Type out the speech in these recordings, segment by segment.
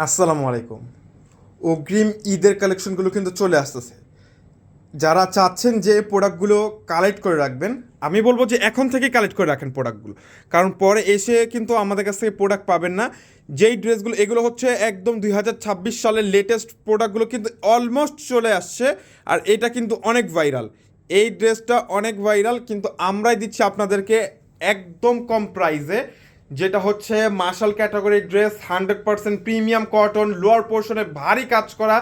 আসসালামু আলাইকুম। অগ্রিম ঈদের কালেকশনগুলো কিন্তু চলে আসতেছে। যারা চাচ্ছেন যে প্রোডাক্টগুলো কালেক্ট করে রাখবেন, আমি বলব যে এখন থেকে কালেক্ট করে রাখেন প্রোডাক্টগুলো। কারণ পরে এসে কিন্তু আমাদের কাছ থেকে প্রোডাক্ট পাবেন না। যেই ড্রেসগুলো, এগুলো হচ্ছে একদম দুই হাজার ছাব্বিশ সালের লেটেস্ট প্রোডাক্টগুলো কিন্তু অলমোস্ট চলে আসছে। আর এটা কিন্তু অনেক ভাইরাল এই ড্রেসটা অনেক ভাইরাল কিন্তু আমরাই দিচ্ছি আপনাদেরকে একদম কম প্রাইসে যেটা হচ্ছে marshal category dress hundred percent premium cotton lower পোর্শনে ভারী কাজ করা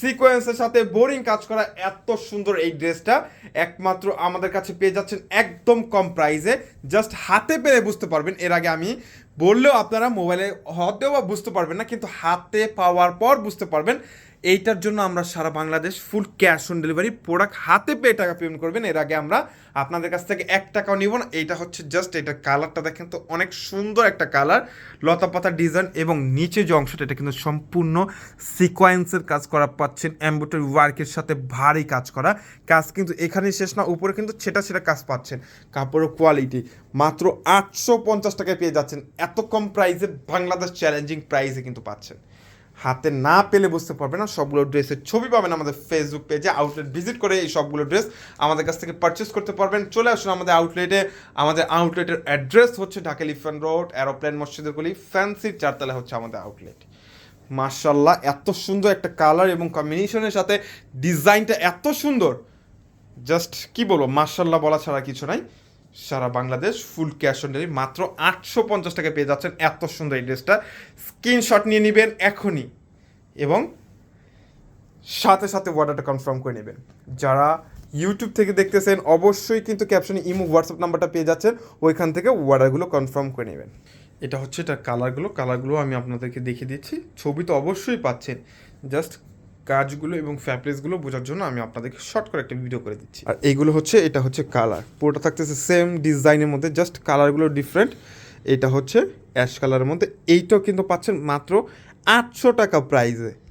সিকোয়েন্সের সাথে বোরিং কাজ করা, এত সুন্দর এই ড্রেসটা একমাত্র আমাদের কাছে পেয়ে যাচ্ছেন একদম কম প্রাইসে জাস্ট হাতে পেরে বুঝতে পারবেন, এর আগে আমি বললেও আপনারা মোবাইলে হতেও বা বুঝতে পারবেন না, কিন্তু হাতে পাওয়ার পর বুঝতে পারবেন এইটার জন্য আমরা সারা Bangladesh full cash on delivery product হাতে পেয়ে টাকা পেমেন্ট করবেন। এর আগে আমরা আপনাদের কাছ থেকে এক টাকাও নিব না, এইটা হচ্ছে জাস্ট এটা কালারটা দেখেন তো অনেক সুন্দর একটা কালার লতা পাতা ডিজাইন এবং নিচে যে অংশটা, এটা কিন্তু সম্পূর্ণ সিকোয়েন্সের কাজ করা পাচ্ছেন অ্যাম্বোটারি ওয়ার্কের সাথে ভারী কাজ করা কাজ কিন্তু এখানেই শেষ না, উপরে কিন্তু সেটা সেটা কাজ পাচ্ছেন। কাপড়ের কোয়ালিটি মাত্র আটশো পঞ্চাশ টাকায় পেয়ে যাচ্ছেন এত কম প্রাইসে বাংলাদেশ চ্যালেঞ্জিং প্রাইসে কিন্তু পাচ্ছেন। হাতে না পেলে বুঝতে পারবে না, সবগুলো ড্রেসের ছবি পাবেন আমাদের ফেসবুক পেজে আউটলেট ভিজিট করে এই সবগুলো ড্রেস আমাদের কাছ থেকে পারচেস করতে পারবেন। চলে আসুন আমাদের আউটলেটে আমাদের আউটলেটের অ্যাড্রেস হচ্ছে ঢাকা লিফান রোড অ্যারোপ্লেন মসজিদের গলি ফ্যান্সির চারতলা হচ্ছে আমাদের আউটলেট মার্শাল্লাহ এত সুন্দর একটা কালার এবং কম্বিনেশনের সাথে ডিজাইনটা এত সুন্দর। জাস্ট কি বলব মার্শাল্লাহ বলা ছাড়া কিছু নাই। সারা Bangladesh full cash on delivery মাত্র আটশো পঞ্চাশ টাকা পেয়ে যাচ্ছেন। এত সুন্দর এই ড্রেসটা। স্ক্রিনশট নিয়ে নেবেন এখনই এবং সাথে সাথে অর্ডারটা কনফার্ম করে নেবেন। যারা ইউটিউব থেকে দেখতেছেন, অবশ্যই কিন্তু ক্যাপশনে ইমো হোয়াটসঅ্যাপ নাম্বারটা পেয়ে যাচ্ছেন। ওইখান থেকে অর্ডারগুলো কনফার্ম করে নেবেন। এটা হচ্ছে এটা কালারগুলো কালারগুলো আমি আপনাদেরকে দেখিয়ে দিচ্ছি। ছবি তো অবশ্যই পাচ্ছেন। জাস্ট কাজগুলো এবং ফ্যাব্রিক্সগুলো বোঝার জন্য আমি আপনাদেরকে শর্ট করে একটা ভিডিও করে দিচ্ছি। আর এইগুলো হচ্ছে, এটা হচ্ছে কালার পুরোটা থাকতেছে সেম ডিজাইনের মধ্যে জাস্ট কালারগুলো ডিফারেন্ট এটা হচ্ছে অ্যাশ কালারের মধ্যে। এইটাও কিন্তু পাচ্ছেন মাত্র আটশো টাকা প্রাইসে